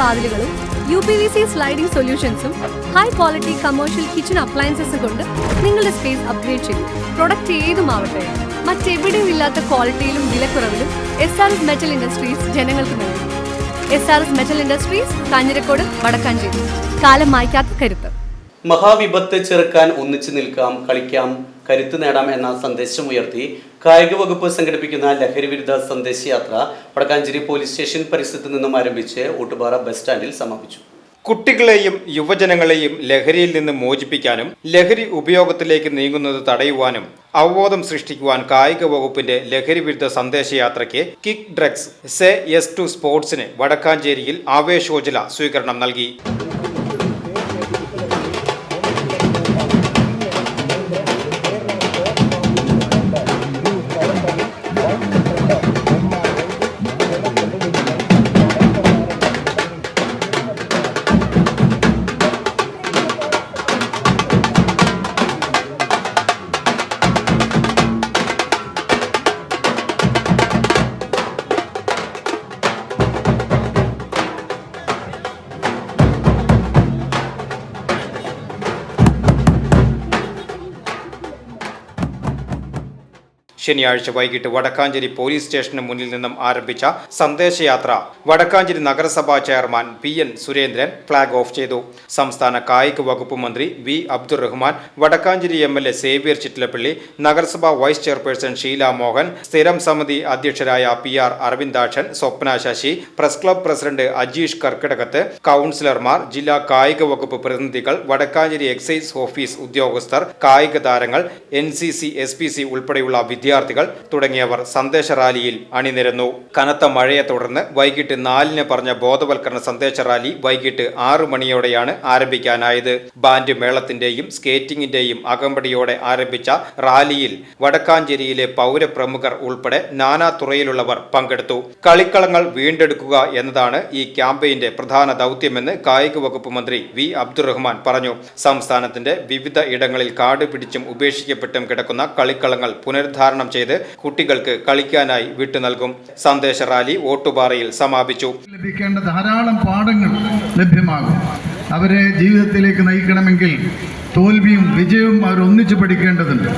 വാതിലുകളും U P V C sliding സൊല്യൂഷൻസും high quality commercial kitchen അപ്ലയൻസസും കൊണ്ട് നിങ്ങളുടെ സ്പേസ് അപ്ഗ്രേഡ് ചെയ്യും പ്രൊഡക്റ്റ് ഏതുമാവട്ടെ മറ്റെവിടെയും ഇല്ലാത്ത ക്വാളിറ്റിയിലും വിലക്കുറവിലും S R S metal industries ജനങ്ങൾക്ക് നൽകും. S R S metal industries Kanjirakode Vadakkanchery. കാലം മായ്ക്കാത്ത കരുത്ത്. മഹാവിപത്ത് ചെറുക്കാൻ ഒന്നിച്ചു നിൽക്കാം കളിക്കാം കരുത്ത് നേടാം എന്ന സന്ദേശമുയർത്തി കായിക വകുപ്പ് സംഘടിപ്പിക്കുന്ന ലഹരി വിരുദ്ധ സന്ദേശയാത്ര വടക്കാഞ്ചേരി പോലീസ് സ്റ്റേഷൻ പരിസരത്ത് നിന്നും ആരംഭിച്ച് ഊട്ടുപാറ ബസ് സ്റ്റാൻഡിൽ സമാപിച്ചു. കുട്ടികളെയും യുവജനങ്ങളെയും ലഹരിയിൽ നിന്ന് മോചിപ്പിക്കാനും ലഹരി ഉപയോഗത്തിലേക്ക് നീങ്ങുന്നത് തടയുവാനും അവബോധം സൃഷ്ടിക്കുവാൻ കായിക വകുപ്പിന്റെ ലഹരി വിരുദ്ധ സന്ദേശയാത്രയ്ക്ക് kick drugs say yes to സ്പോർട്സിന് വടക്കാഞ്ചേരിയിൽ ആവേശോജ്വല സ്വീകരണം നൽകി. ശനിയാഴ്ച വൈകിട്ട് വടക്കാഞ്ചേരി പോലീസ് സ്റ്റേഷന് മുന്നിൽ നിന്നും ആരംഭിച്ച സന്ദേശയാത്ര വടക്കാഞ്ചേരി നഗരസഭാ chairman P N Surendran flag off ചെയ്തു. സംസ്ഥാന കായിക വകുപ്പ് മന്ത്രി V Abdurahman Vadakkanchery M L A Xavier Chittilappally നഗരസഭാ വൈസ് ചെയർപേഴ്സൺ ഷീല മോഹൻ സ്ഥിരം സമിതി അധ്യക്ഷരായ P R Aravindakshan Swapna Sasi press club president Ajeesh Karkidakathu കൗൺസിലർമാർ ജില്ലാ കായിക വകുപ്പ് പ്രതിനിധികൾ വടക്കാഞ്ചേരി എക്സൈസ് ഓഫീസ് ഉദ്യോഗസ്ഥർ കായിക താരങ്ങൾ N C C S P C ഉൾപ്പെടെയുള്ള വിദ്യാർത്ഥികൾ തുടങ്ങിയവർ സന്ദേശ റാലിയിൽ അണിനിരന്നു. കനത്ത മഴയെ തുടർന്ന് വൈകിട്ട് നാലിന് പറഞ്ഞ ബോധവൽക്കരണ സന്ദേശ റാലി വൈകിട്ട് ആറ് മണിയോടെയാണ് ആരംഭിക്കാനായത്. ബാൻഡ് മേളത്തിന്റെയും സ്കേറ്റിംഗിന്റെയും അകമ്പടിയോടെ ആരംഭിച്ച റാലിയിൽ വടക്കാഞ്ചേരിയിലെ പൗരപ്രമുഖർ ഉൾപ്പെടെ നാനാ തുറയിലുള്ളവർ പങ്കെടുത്തു. കളിക്കളങ്ങൾ വീണ്ടെടുക്കുക എന്നതാണ് ഈ ക്യാമ്പയിന്റെ പ്രധാന ദൗത്യമെന്ന് കായിക വകുപ്പ് മന്ത്രി വി. അബ്ദുറഹ്മാൻ പറഞ്ഞു. സംസ്ഥാനത്തിന്റെ വിവിധ ഇടങ്ങളിൽ കാട് പിടിച്ചും ഉപേക്ഷിക്കപ്പെട്ടും കിടക്കുന്ന കളിക്കളങ്ങൾ പുനരുദ്ധാരണം ചെയ്ത് കുട്ടികൾക്ക് കളിക്കാനായി വിട്ടു നൽകും. സന്ദേശ റാലി ഓട്ടുപാറയിൽ സമാപിച്ചു. ലഭിക്കേണ്ട ധാരാളം പാഠങ്ങൾ ലഭ്യമാകും. അവരെ ജീവിതത്തിലേക്ക് നയിക്കണമെങ്കിൽ തോൽവിയും വിജയവും അവർ ഒന്നിച്ചു പഠിക്കേണ്ടതുണ്ട്.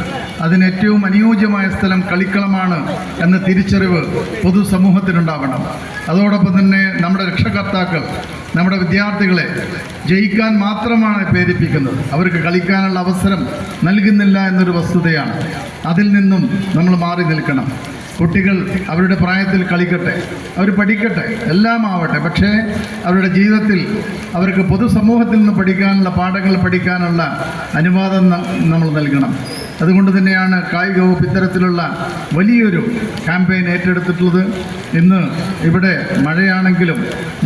അതിന് ഏറ്റവും അനുയോജ്യമായ സ്ഥലം കളിക്കളമാണ് എന്ന തിരിച്ചറിവ് പൊതുസമൂഹത്തിനുണ്ടാവണം. അതോടൊപ്പം തന്നെ നമ്മുടെ രക്ഷകർത്താക്കൾ നമ്മുടെ വിദ്യാർത്ഥികളെ ജയിക്കാൻ മാത്രമാണ് പ്രേരിപ്പിക്കുന്നത്. അവർക്ക് കളിക്കാനുള്ള അവസരം നൽകുന്നില്ല എന്നൊരു വസ്തുതയാണ്. അതിൽ നിന്നും നമ്മൾ മാറി നിൽക്കണം. കുട്ടികൾ അവരുടെ പ്രായത്തിൽ കളിക്കട്ടെ. അവർ പഠിക്കട്ടെ. എല്ലാം ആവട്ടെ. പക്ഷേ അവരുടെ ജീവിതത്തിൽ അവർക്ക് പൊതുസമൂഹത്തിൽ നിന്ന് പഠിക്കാനുള്ള പാഠങ്ങൾ പഠിക്കാനുള്ള അനുവാദം നമ്മൾ നൽകണം. അതുകൊണ്ട് തന്നെയാണ് കായിക വകുപ്പ് ഇത്തരത്തിലുള്ള വലിയൊരു ക്യാമ്പയിൻ ഏറ്റെടുത്തിട്ടുള്ളത്. ഇന്ന് ഇവിടെ മഴയാണെങ്കിലും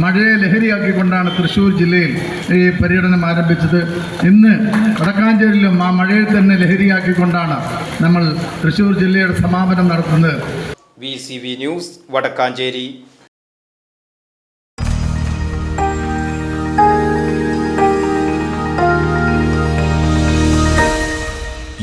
മഴയെ ലഹരിയാക്കിക്കൊണ്ടാണ് തൃശ്ശൂർ ജില്ലയിൽ ഈ പര്യടനം ആരംഭിച്ചത്. ഇന്ന് വടക്കാഞ്ചേരിയിലും ആ മഴയെ തന്നെ ലഹരിയാക്കിക്കൊണ്ടാണ് നമ്മൾ തൃശ്ശൂർ ജില്ലയുടെ സമാപനം നടത്തുന്നത്. V news Vadakkanchery.